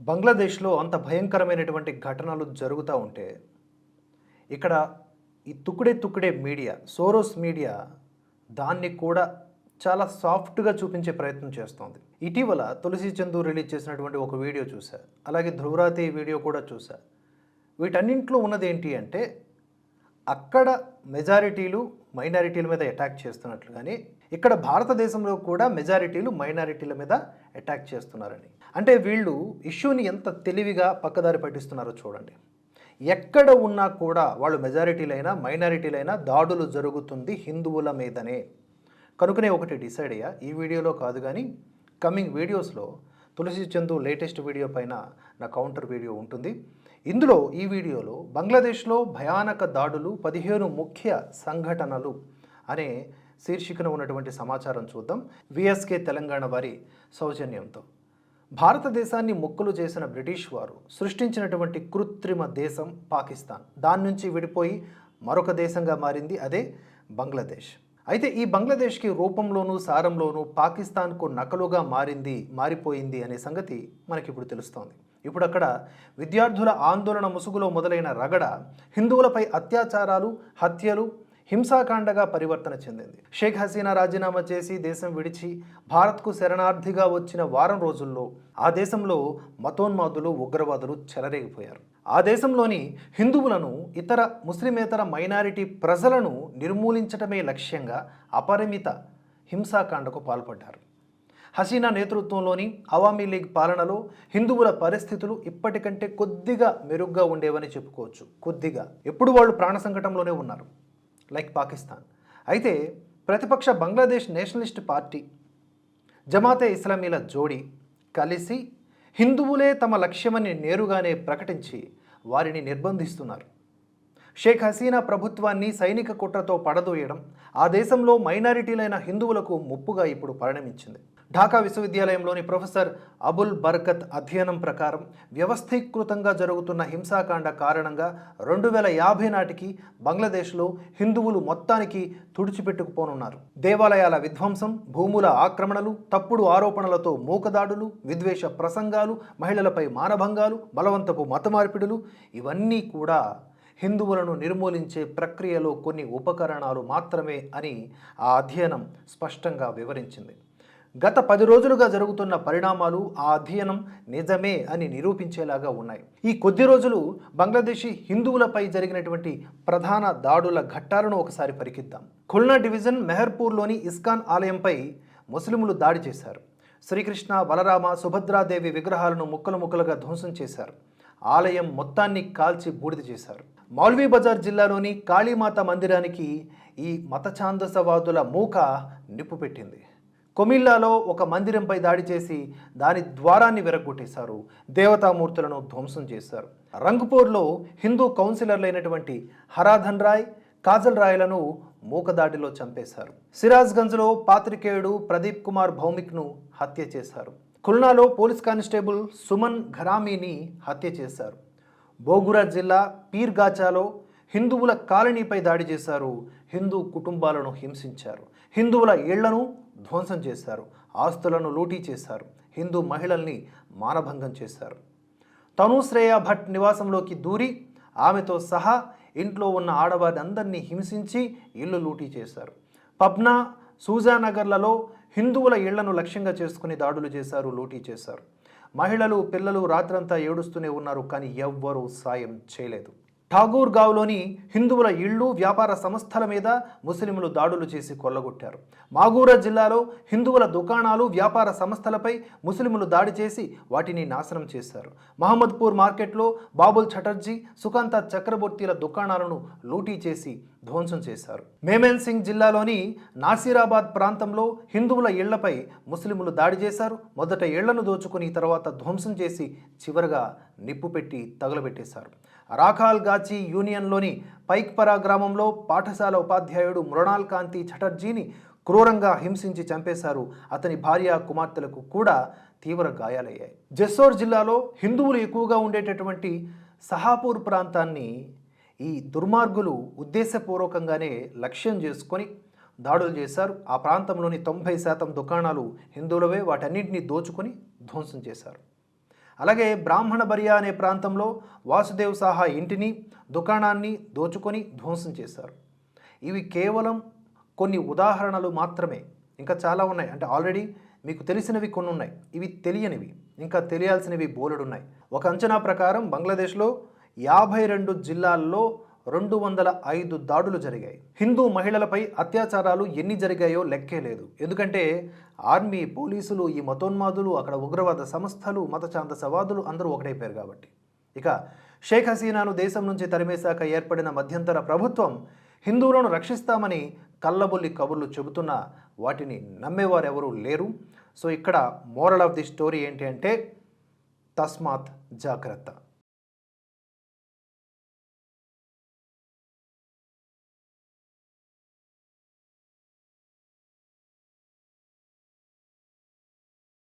బంగ్లాదేశ్లో అంత భయంకరమైనటువంటి ఘటనలు జరుగుతూ ఉంటే ఇక్కడ ఈ తుక్కుడే తుక్కుడే మీడియా సోరోస్ మీడియా దాన్ని కూడా చాలా సాఫ్ట్గా చూపించే ప్రయత్నం చేస్తోంది. ఇటీవల తులసి చందు రిలీజ్ చేసినటువంటి ఒక వీడియో చూసా అలాగే ధ్రువరాతి వీడియో కూడా చూసా వీటన్నింటిలో ఉన్నది ఏంటి అంటే అక్కడ మెజారిటీలు మైనారిటీల మీద అటాక్ చేస్తున్నట్లుగానే ఇక్కడ భారతదేశంలో కూడా మెజారిటీలు మైనారిటీల మీద అటాక్ చేస్తున్నారని. అంటే వీళ్ళు ఇష్యూని ఎంత తెలివిగా పక్కదారి పట్టిస్తున్నారో చూడండి. ఎక్కడ ఉన్నా కూడా వాళ్ళు మెజారిటీలైనా మైనారిటీలైనా దాడులు జరుగుతుంది హిందువుల మీదనే. కనుకనే ఒకటి డిసైడ్ అయ్యా ఈ వీడియోలో కాదు కానీ కమింగ్ వీడియోస్లో తులసి చందు లేటెస్ట్ వీడియో పైన నా కౌంటర్ వీడియో ఉంటుంది. ఇందులో ఈ వీడియోలో బంగ్లాదేశ్లో భయానక దాడులు పదిహేను ముఖ్య సంఘటనలు అనే శీర్షికన ఉన్నటువంటి సమాచారం చూద్దాం. విఎస్కే తెలంగాణ వారి సౌజన్యంతో. భారతదేశాన్ని మొక్కులు చేసిన బ్రిటిష్ వారు సృష్టించినటువంటి కృత్రిమ దేశం పాకిస్తాన్. దాని నుంచి విడిపోయి మరొక దేశంగా మారింది అదే బంగ్లాదేశ్. అయితే ఈ బంగ్లాదేశ్కి రూపంలోనూ సారంలోనూ పాకిస్తాన్కు నకలుగా మారింది మారిపోయింది అనే సంగతి మనకి ఇప్పుడు తెలుస్తోంది. ఇప్పుడు అక్కడ విద్యార్థుల ఆందోళన ముసుగులో మొదలైన రగడ హిందువులపై అత్యాచారాలు హత్యలు హింసాకాండగా పరివర్తన చెందింది. షేక్ హసీనా రాజీనామా చేసి దేశం విడిచి భారత్కు శరణార్థిగా వచ్చిన వారం రోజుల్లో ఆ దేశంలో మతోన్మాదులు ఉగ్రవాదులు చెలరేగిపోయారు. ఆ దేశంలోని హిందువులను ఇతర ముస్లిమేతర మైనారిటీ ప్రజలను నిర్మూలించటమే లక్ష్యంగా అపరిమిత హింసాకాండకు పాల్పడ్డారు. హసీనా నేతృత్వంలోని అవామీ లీగ్ పాలనలో హిందువుల పరిస్థితులు ఇప్పటికంటే కొద్దిగా మెరుగ్గా ఉండేవని చెప్పుకోవచ్చు. కొద్దిగా. ఎప్పుడు వాళ్ళు ప్రాణ సంకటంలోనే ఉన్నారు. లైక్ పాకిస్తాన్. అయితే ప్రతిపక్ష బంగ్లాదేశ్ నేషనలిస్ట్ పార్టీ జమాతే ఇస్లామీల జోడీ కలిసి హిందువులే తమ లక్ష్యమని నేరుగానే ప్రకటించి వారిని నిర్బంధిస్తున్నారు. షేక్ హసీనా ప్రభుత్వాన్ని సైనిక కుట్రతో పడదోయడం ఆ దేశంలో మైనారిటీలైన హిందువులకు ముప్పుగా ఇప్పుడు పరిణమించింది. ఢాకా విశ్వవిద్యాలయంలోని ప్రొఫెసర్ అబుల్ బర్కత్ అధ్యయనం ప్రకారం వ్యవస్థీకృతంగా జరుగుతున్న హింసాకాండ కారణంగా రెండు వేల యాభై నాటికి బంగ్లాదేశ్లో హిందువులు మొత్తానికి తుడిచిపెట్టుకుపోనున్నారు. దేవాలయాల విధ్వంసం భూముల ఆక్రమణలు తప్పుడు ఆరోపణలతో మూకదాడులు విద్వేష ప్రసంగాలు మహిళలపై మానభంగాలు బలవంతపు మతమార్పిడులు ఇవన్నీ కూడా హిందువులను నిర్మూలించే ప్రక్రియలో కొన్ని ఉపకరణాలు మాత్రమే అని ఆ అధ్యయనం స్పష్టంగా వివరించింది. గత పది రోజులుగా జరుగుతున్న పరిణామాలు ఆ అధ్యయనం నిజమే అని నిరూపించేలాగా ఉన్నాయి. ఈ కొద్ది రోజులు బంగ్లాదేశీ హిందువులపై జరిగినటువంటి ప్రధాన దాడుల ఘట్టాలను ఒకసారి పరికిద్దాం. ఖుల్నా డివిజన్ మెహర్పూర్లోని ఇస్కాన్ ఆలయంపై ముస్లింలు దాడి చేశారు. శ్రీకృష్ణ బలరామ సుభద్రాదేవి విగ్రహాలను ముక్కలు ముక్కలుగా ధ్వంసం చేశారు. ఆలయం మొత్తాన్ని కాల్చి బూడిద చేశారు. మౌల్వీ బజార్ జిల్లాలోని కాళీమాత మందిరానికి ఈ మతఛాందసవాదుల మూక నిప్పు పెట్టింది. కొమిల్లాలో ఒక మందిరంపై దాడి చేసి దాని ద్వారాన్ని విరగొట్టేశారు దేవతామూర్తులను ధ్వంసం చేశారు. రంగ్పూర్లో హిందూ కౌన్సిలర్లైనటువంటి హరాధన్ రాయ్ కాజల్ రాయ్లను మూకదాడిలో చంపేశారు. సిరాజ్గంజ్లో పాత్రికేయుడు ప్రదీప్ కుమార్ భౌమిక్ను హత్య చేశారు. ఖుల్నాలో పోలీస్ కానిస్టేబుల్ సుమన్ ఘరామీని హత్య చేశారు. బోగురా జిల్లా పీర్గాచాలో హిందువుల కాలనీపై దాడి చేశారు. హిందూ కుటుంబాలను హింసించారు. హిందువుల ఇళ్ళను ధ్వంసం చేశారు. ఆస్తులను లూటీ చేశారు. హిందూ మహిళల్ని మానభంగం చేశారు. తనుశ్రేయ భట్ నివాసంలోకి దూరి ఆమెతో సహా ఇంట్లో ఉన్న ఆడవారిని అందరినీ హింసించి ఇల్లు లూటీ చేశారు. పబ్నా సూజానగర్లలో హిందువుల ఇళ్ళను లక్ష్యంగా చేసుకుని దాడులు చేశారు లూటీ చేశారు. మహిళలు పిల్లలు రాత్రంతా ఏడుస్తూనే ఉన్నారు కానీ ఎవ్వరూ సాయం చేయలేదు. ఠాగూర్ గావ్లోని హిందువుల ఇళ్ళు వ్యాపార సంస్థల మీద ముస్లింలు దాడులు చేసి కొల్లగొట్టారు. మాగూరా జిల్లాలో హిందువుల దుకాణాలు వ్యాపార సంస్థలపై ముస్లింలు దాడి చేసి వాటిని నాశనం చేశారు. మహమ్మద్పూర్ మార్కెట్లో బాబుల్ చటర్జీ సుకాంత చక్రవర్తిల దుకాణాలను లూటీ చేసి ధ్వంసం చేశారు. మేమేన్ సింగ్ జిల్లాలోని నాసిరాబాద్ ప్రాంతంలో హిందువుల ఇళ్ళపై ముస్లింలు దాడి చేశారు. మొదట ఇళ్ళను దోచుకుని తర్వాత ధ్వంసం చేసి చివరగా నిప్పు పెట్టి తగులబెట్టేశారు. రాఖాల్ గాచి యూనియన్లోని పైక్పరా గ్రామంలో పాఠశాల ఉపాధ్యాయుడు మృణాల్ కాంతి చటర్జీని క్రూరంగా హింసించి చంపేశారు. అతని భార్య కుమార్తెలకు కూడా తీవ్ర గాయాలయ్యాయి. జెస్సోర్ జిల్లాలో హిందువులు ఎక్కువగా ఉండేటటువంటి సహాపూర్ ప్రాంతాన్ని ఈ దుర్మార్గులు ఉద్దేశపూర్వకంగానే లక్ష్యం చేసుకొని దాడులు చేశారు. ఆ ప్రాంతంలోని తొంభై శాతం దుకాణాలు హిందువులవే వాటన్నింటినీ దోచుకొని ధ్వంసం చేశారు. అలాగే బ్రాహ్మణ బరియా అనే ప్రాంతంలో వాసుదేవ్ సాహా ఇంటిని దుకాణాన్ని దోచుకొని ధ్వంసం చేశారు. ఇవి కేవలం కొన్ని ఉదాహరణలు మాత్రమే. ఇంకా చాలా ఉన్నాయి. అంటే ఆల్రెడీ మీకు తెలిసినవి కొన్ని ఉన్నాయి ఇవి తెలియనివి. ఇంకా తెలియాల్సినవి బోలెడున్నాయి. ఒక అంచనా ప్రకారం బంగ్లాదేశ్లో యాభై రెండు జిల్లాల్లో రెండు వందల ఐదు దాడులు జరిగాయి. హిందూ మహిళలపై అత్యాచారాలు ఎన్ని జరిగాయో లెక్కే లేదు. ఎందుకంటే ఆర్మీ పోలీసులు ఈ మతోన్మాదులు అక్కడ ఉగ్రవాద సంస్థలు మతచాంత సవాదులు అందరూ ఒకటైపోయారు కాబట్టి. ఇక షేక్ హసీనాను దేశం నుంచి తరిమేశాక ఏర్పడిన మధ్యంతర ప్రభుత్వం హిందువులను రక్షిస్తామని కల్లబొల్లి కబుర్లు చెబుతున్నా వాటిని నమ్మేవారెవరూ లేరు. సో ఇక్కడ మోరల్ ఆఫ్ ది స్టోరీ ఏంటి అంటే తస్మాత్ జాగ్రత్త.